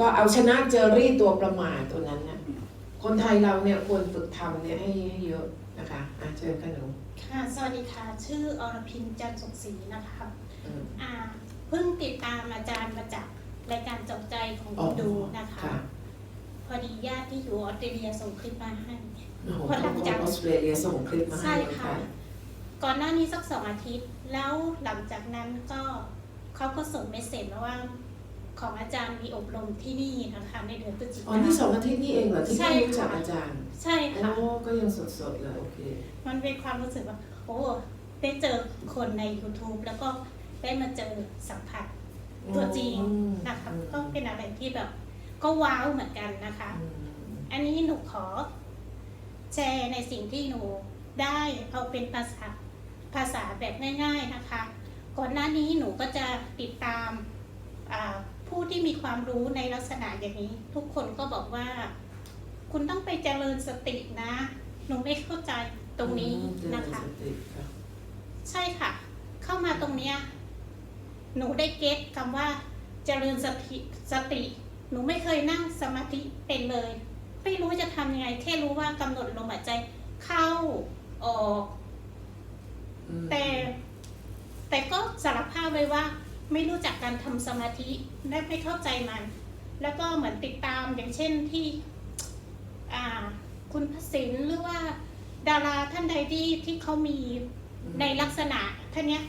ก็เอาชนะเจอรี่ตัวประมาทตัวนั้นนะคนไทยเราเนี่ยควรฝึกทำเนี่ยให้ให้เยอะนะคะอะเชิญค่ะหนูค่ะสวัสดีค่ะ ชื่ออรพินจันทร์สุขศรีนะคะอืมอ่าเพิ่งติดตามอาจารย์มาจากรายการจบใจของอ๋อคุณดูนะคะค่ะพอดีญาติที่อยู่ออสเตรเลียส่งคลิปมาให้โอ้โหคนหลังจากออสเตรเลียส่งคลิปมาให้ใช่เลยค่ะ ก่อนหน้านี้สักสองอาทิตย์ แล้วหลังจากนั้นก็เขาก็ส่งเมสเซจมาว่า ของอาจารย์มีอบรมที่นี่นะคะในเดือนพฤศจิอ๋อนี่สองอาทิตย์นี่เองเหรอที่ใช่ไม่รู้ค่ะจักอาจารย์ใช่ค่ะโอ้ก็ยังสดๆเลยโอเค มันเป็นความรู้สึกว่าโอ้ได้เจอคนใน YouTube แล้วก็ได้มาเจอสัมผัสตัวจริงนะคะอืมก็เป็นอะไรที่แบบ ก็ว้าวเหมือนกันนะคะอืมอันนี้หนูขอ แชร์ในสิ่งที่หนูได้เอาเป็นภาษาภาษาแบบง่าย ๆนะคะ ก่อนหน้านี้หนูก็จะติดตามอ่าผู้ ที่มีความรู้ในลักษณะอย่างนี้ ทุกคนก็บอกว่า คุณต้องไปเจริญสตินะ หนูไม่เข้าใจตรงนี้นะคะเจริญสติค่ะใช่ค่ะ เข้ามาตรงเนี้ยหนูได้เก็ตคำว่า เจริญสติสติ หนูไม่เคยนั่งสมาธิเป็นเลย ไม่รู้จะทำยังไง แค่รู้ว่ากำหนดลมหายใจเข้าออกอืมแต่ แต่ก็สารภาพเลยว่า ไม่รู้จักการทำสมาธิและไม่เข้าใจมัน แล้วก็เหมือนติดตามอย่างเช่นที่อ่าคุณพระศิลป์หรือว่าดาราท่านใดที่ที่เขามีในลักษณะท่านเนี้ย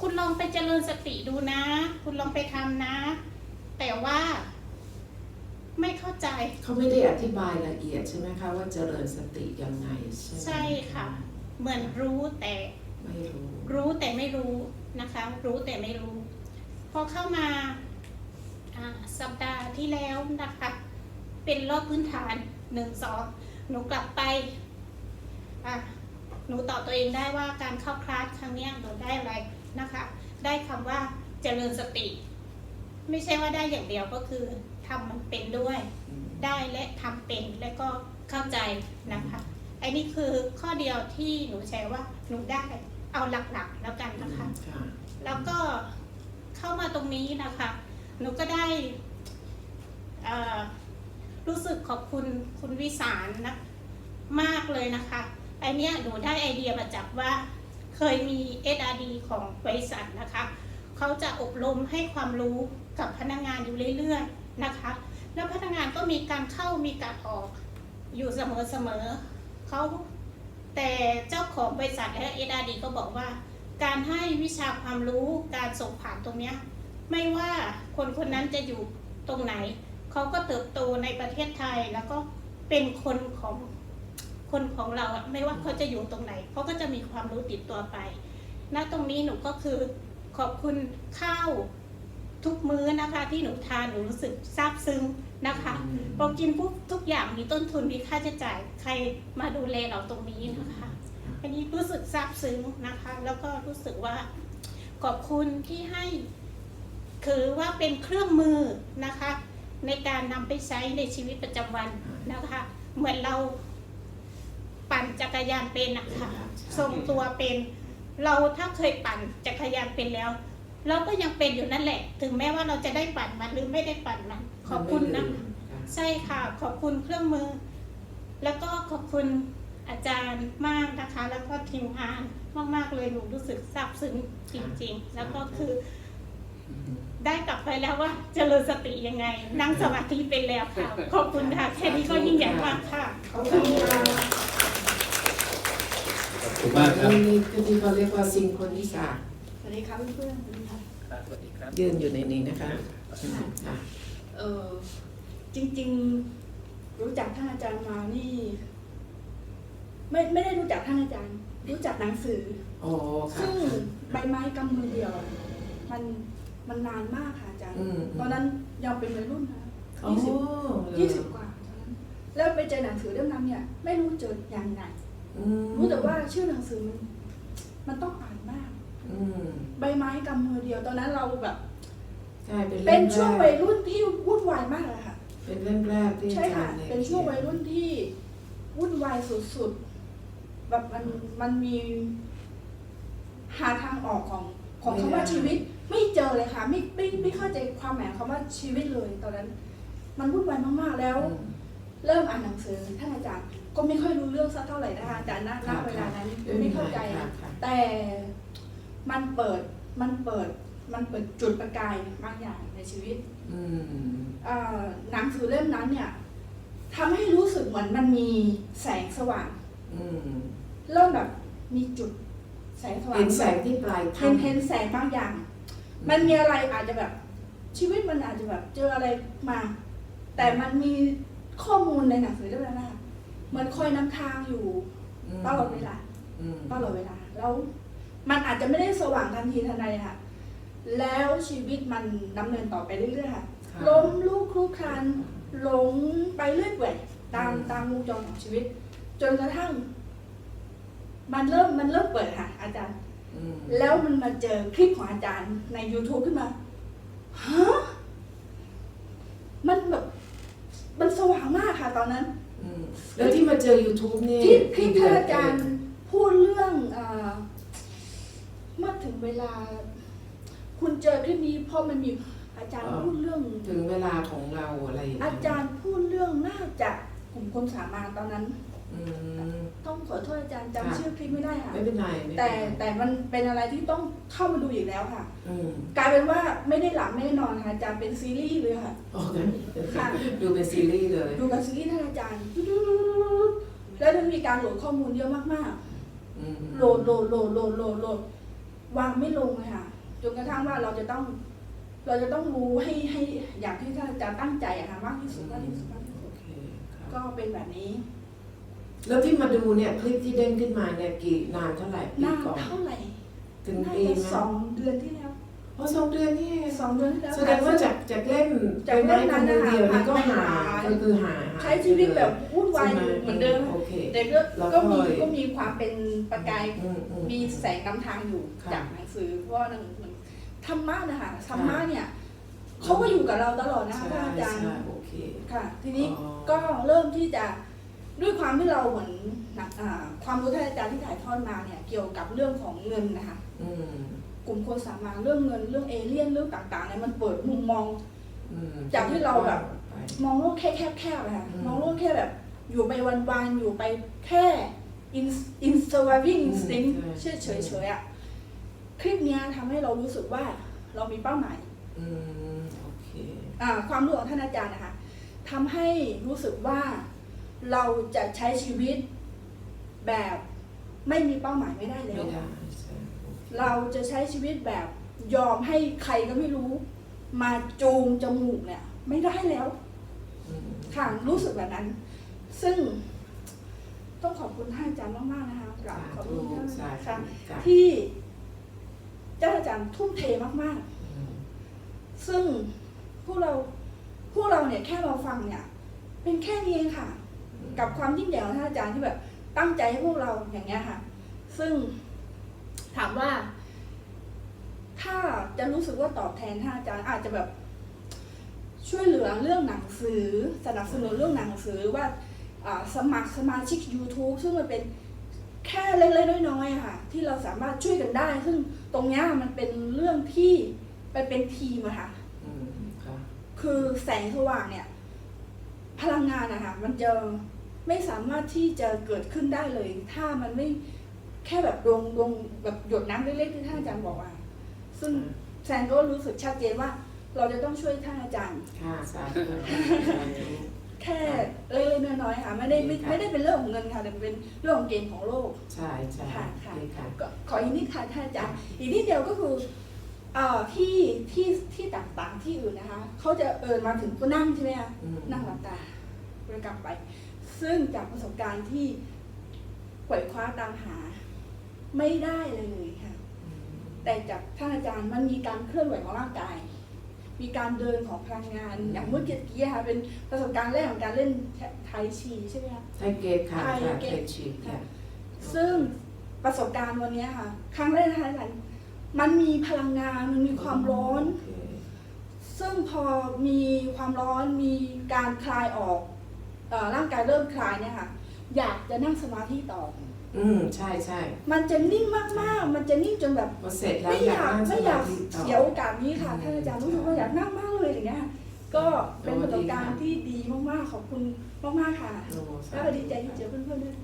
คุณลองไปเจริญสติดูนะ คุณลองไปทำนะ แต่ว่าไม่เข้าใจเขาไม่ได้อธิบายละเอียดใช่ไหมคะว่าเจริญสติยังไงใช่ไหมใช่ค่ะ เหมือนรู้แต่ไม่รู้รู้แต่ไม่รู้ นะคะ รู้แต่ไม่รู้ พอเข้ามาอ่าสัปดาห์ที่แล้วนะคะ เป็นรอบพื้นฐานหนึ่งสองหนูกลับไปอะหนูตอบตัวเองได้ว่าการเข้าคลาสครั้งเนี้ยหนูได้อะไรนะคะ ได้คำว่าเจริญสติ ไม่ใช่ว่าได้อย่างเดียวก็คือทำมันเป็นด้วยอืมได้และทำเป็นและก็เข้าใจนะคะไอ้นี่คือข้อเดียวที่หนูแชร์ว่าหนูได้ เอาหลักๆแล้วกันนะคะค่ะแล้วก็เข้ามาตรงนี้นะคะ หนูก็ได้เอ่อรู้สึกขอบคุณคุณวิสารนะมากเลยนะคะไอเนี้ยหนูได้ไอเดียมาจากว่าเคยมี SRD ของบริษัทนะคะ เขาจะอบรมให้ความรู้กับพนักงานอยู่เรื่อยๆนะคะ แล้วพนักงานก็มีการเข้ามีการออกอยู่เสมอๆเขา แต่เจ้าของบริษัทและ SRD ก็บอกว่า การให้วิชาความรู้การส่งผ่านตรงเนี้ยไม่ว่าคนคนนั้นจะอยู่ตรงไหน เขาก็เติบโตในประเทศไทยแล้วก็เป็นคนของคนของเราไม่ว่าเขาจะอยู่ตรงไหนเขาก็จะมีความรู้ติดตัวไป ณตรงนี้หนูก็คือขอบคุณข้าว ทุกมื้อนะคะที่หนูทานหนูรู้สึกซาบซึ้งนะคะอืมพอกินปุ๊บทุกอย่างมีต้นทุนมีค่าใช้จ่ายใครมาดูแลเราตรงนี้นะคะ อันนี้รู้สึกซาบซึ้งนะคะ แล้วก็รู้สึกว่าขอบคุณที่ให้คือว่าเป็นเครื่องมือนะคะ ในการนำไปใช้ในชีวิตประจำวันนะคะ เหมือนเราปั่นจักรยานเป็นนะคะทรงตัวเป็น เราถ้าเคยปั่นจักรยานเป็นแล้ว เราก็ยังเป็นอยู่นั่นแหละ ถึงแม้ว่าเราจะได้ปั่นมันหรือไม่ได้ปั่นมันขอบคุณนะใช่ค่ะขอบคุณเครื่องมือ แล้วก็ขอบคุณอาจารย์มากนะคะ แล้วก็ทีมงานมากๆเลยหนูรู้สึกซาบซึ้งจริง ๆ แล้วก็คือ ได้กลับไปแล้วว่าเจริญสติยังไง นั่งสมาธิเป็นแล้วค่ะ ขอบคุณค่ะ แค่นี้ก็ยิ่งใหญ่มากค่ะขอบคุณค่ะขอบคุณมากครับนี่คือที่เขาเรียกว่าซิงโครนิสาส วัสดีครับเพื่อนๆสวัสดีครับสวัสดีครับ ยืนอยู่ในนี้นะคะค่ะเออจริง ๆ รู้จักท่านอาจารย์มานี่ ไม่ไม่ได้รู้จักท่านอาจารย์ รู้จักหนังสือโอ้ค่ะซึ่งใบไม้กำมือเดียว มันมันนานมากค่ะอาจารย์อืมตอนนั้นยังเป็นวัยรุ่นนะโอ้ยี่สิบเหรอยี่สิบกว่าตอนนั้น แล้วไปเจอหนังสือเล่มนั้นเนี่ย ไม่รู้เจออย่างไหนอืมรู้แต่ว่าชื่อหนังสือมัน มันต้องอ่านมาก อืมใบไม้กำมือเดียวตอนนั้นเราแบบ ใช่เป็นเป็เล่นมช่วงแรวักยรุ่นที่วุ่นวายมากเลยค่ะ เป็นเล่มแรกที่ใช่อาจาค่ะ รย์ยเป็นช่วงวัยรุ่นที่วุ่นวายสุดๆ แบบมันมันมี หาทางออกของของคำว่าชีวิต ไม่เจอเลยค่ะ ไม่ไม่ไม่เข้าใจความหมายคำว่าชีวิตเลย ตอนนั้น มันวุ่นวายมากๆแล้วอืมเริ่มอ่านหนังสือท่านอาจารย์ก็ไม่ค่อยรู้เรื่องสักเท่าไหร่นะคะอาจารย์ณณค่ะเวลานั้นค่ะไม่เข้าใจ ค่ะค่ะแต่ มันเปิดมันเปิดมันเปิดจุดประกายบางอย่างในชีวิตอืมเอ่อหนังสือเล่มนั้นเนี่ยทำให้รู้สึกเหมือนมันมีแสงสว่าง อืมเริ่มแบบมีจุดแสงสว่าง เห็นแสงที่ปลายเห็นถ้ำ เห็นแสงบางอย่าง มันมีอะไรอาจจะแบบ ชีวิตมันอาจจะแบบ เจออะไรมา แต่มันมีข้อมูลในหนังสือเล่มนั้นนะคะเหมันคอยนำทางอยู่มตลอดเวลาอืมตลอดเวลา แล้ว มันอาจจะไม่ได้สว่างทันทีทันใดค่ะ แล้วชีวิตมันดำเนินต่อไปเรื่อยๆค่ะค่ะล้มลุกคลุกคลานหลงไปเรื่อยเปื่อยตามอืมตามวงจรของชีวิต จนกระทั่ง มันเริ่มมันเริ่มเปิดค่ะ อาจารย์อืมแล้วมันมาเจอคลิปของอาจารย์ใน YouTube ขึ้นมาฮะมันแบบมันสว่างมากค่ะตอนนั้นอืมแล้วที่มาเจอ YouTube นี่ที่คลิปกี่ที่เดืนอาจารย์พูดเรื่องอา เมื่อถึงเวลา คุณเจอคลิปนี้เพราะมันมีอาจารย์พูดเรื่อง ถึงเวลาของเราอะไรอย่างเงี้อาจารย์พูดเรื่องน่าจะกลุ่มคนสามานตอนนั้น อืม ต้องขอโทษอาจารย์ค่ะจำชื่อคลิปไม่ได้ค่ะ ไม่เป็นไรไม่เป็นแต่ไรแต่มันเป็นอะไรที่ต้องเข้ามาดูอีกแล้วค่ะ อืมกลายเป็นว่าไม่ได้หลับไม่ได้นอนค่ะอาจารย์เป็นซีรีส์เลยค่ะ โอเคค่ะ ดูเป็นซีรีส์เลยดูกับซีรีส์ท่านอาจารย์แล้วมันมีการโหลดข้อมูลเยอะมากอืมๆ โหลดโหลดโหลดโหลดโหลดโหลด วางไม่ลงเลยค่ะจนกระทั่งว่าเราจะต้อง เราจะต้องรู้ให้ให้อย่างที่ท่านอาจารย์ตั้งใจอะค่ะมากที่สุดมากที่สุดมากที่สุโอดเคครับก็เป็นแบบนี้ แล้วที่มาดูเนี่ยคลิปที่เด้งขึ้นมาเนี่ยกี่นานเท่าไหร่ปีนานก่อนเท่าไหร่ ถึงน่าปีจะไหมสองเดือนที่แล้ว อ๋อสองเดือนนี่เองสองเดือนที่แล้วแสดงว่าจากจากเล่มจากเป็นไม้เล่มนั้กำนมือเดียวนะคะนี่ก็หาหาก็คือหาหาใช้ชีวิตแบบวุ่นวายใช่อยู่เหมือนเดิมโอเคแต่ก็แล้วก็มีก็ก็มีความเป็นประกายอือืมีแสงนำทางอยู่ค่ะจากหนังสือเพราะว่าหนังมันธรรมะนะคะธรรมะเนี่ยเขาก็อยู่กับเราตลอดนะคะใช่ท่านอาจารย์ใช่โอเคค่ะ ทีนี้อ๋อก็เริ่มที่จะด้วยความที่เราเหมือนหนักอ่าความรู้ท่านอาจารย์ที่ถ่ายทอดมาเนี่ยเกี่ยวกับเรื่องของเงินนะคะอืม กลุ่มคนสามัญเรื่องเงินเรื่องเอเลี่ยนเรื่องต่างๆเนี่ยมันเปิดมุมมองอืมจากที่เราแบบไปมองโลกแค่แคบๆอะค่ะอืมมองโลกแค่แบบ อยู่ไปวันๆอยู่ไปแค่ in in surviving อืม instinct ใช่เฉยเฉยๆอะคลิปเนี้ยทำให้เรารู้สึกว่าเรามีเป้าหมายอืมโอเคอ่าความรู้ของท่านอาจารย์นะคะทำให้รู้สึกว่าเราจะใช้ชีวิตแบบไม่มีเป้าหมายไม่ได้แล้ไม่วได้ใช่โอ เคเราจะใช้ชีวิตแบบยอมให้ใครก็ไม่รู้ มาจูงจมูกเนี่ย ไม่ได้แล้วอืมค่ะรู้สึกแบบนั้น ซึ่งต้องขอบคุณท่านอาจารย์มากๆนะคะกราบขอบคุณท่านสาธุค่ะสาธุที่เจ้าอาจารย์ทุ่มเทมากอืมๆซึ่งพวกเราพวกเราเนี่ยแค่เราฟังเนี่ย เป็นแค่นี้เองค่ะ กับความยิ่งใหญ่ของท่านอาจารย์ที่แบบตั้งใจให้พวกเราอย่างเงี้ยค่ะ ซึ่ง ถามว่า ถ้าจะรู้สึกว่าตอบแทนท่านอาจารย์อาจจะแบบ ช่วยเหลือเรื่องหนังสือสนับสนุนเรื่องหนังสือว่าอ่าสมัครสมาชิก YouTube ซึ่งมันเป็นแค่เล็กๆน้อยๆอะค่ะ ที่เราสามารถช่วยกันได้ ซึ่งตรงเนี้ยมันเป็นเรื่องที่ไปเป็นทีมอะค่ะอืมค่ะคือแสงสว่างเนี่ย พลังงานนะคะมันจะไม่สามารถที่จะเกิดขึ้นได้เลย ถ้ามันไม่ แค่แบบดวงดวงแบบหยดน้ำเล็กๆที่ท่านอาจารย์บอกว่าซึ่งแซนก็รู้สึกชัดเจนว่า เราจะต้องช่วยท่านอาจารย์ ค่ะสาธุสาธุแค่เล็กๆน้อยๆค่ะ ไม่ได้ไม่ค่ะไม่ได้เป็นเรื่องของเงินค่ะแต่เป็นเรื่องของเกณฑ์ของโลก ใช่ใช่ค่ะค่ะดีค่ะก็ขออีกนิดค่ะท่านอาจารย์อีกนิดเดียวก็คือเอ่อที่ที่ที่ต่างๆที่อื่นนะคะเขาจะเอินมาถึงก็นั่งใช่ไหมคะอืมนั่งหลับตาบริกรรมไป ซึ่งจากประสบการณ์ที่ไขว่คว้าตามหา ไม่ได้เลยค่ะอืมแต่จากท่านอาจารย์มันมีการเคลื่อนไหวของร่างกาย มีการเดินของพลังงาน อย่างเมื่อกี้ค่ะเป็นประสบการณ์แรกของการเล่นไทชีใช่ไหมคะไทยเกตค่ะไทยค่ะเกไทตยชีค่ะซึ่งประสบการณ์วันนี้ค่ะ ครั้งแรกนะคะอาจารย์มันมีพลังงานมันมีความร้อนโเคซึ่งพอมีความร้อนมีการคลายออกเออร่างกายเริ่มคลายเนี่ยค่ะ อยากจะนั่งสมาธิต่อ อืมใช่ใช่มันจะนิ่งมากมากมันจะนิ่งจนแบบเสร็จแล้วไม่อยากไม่อยากเสียโอกาสนี้ค่ะท่านอาจารย์รู้สึกว่าอยากนั่งมากเลยอย่างเงี้ยก็เป็นประสบการณ์ที่ดีมากๆขอบคุณมากมากค่ะแล้วก็ดีใจที่เจอเพื่อนๆด้วย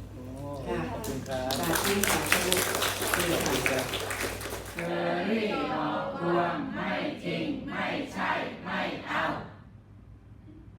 ขอบคุณครับ สาบคุนี่ค่เชอรี่ออกรวงไม่จริงไม่ใช่ไม่เอา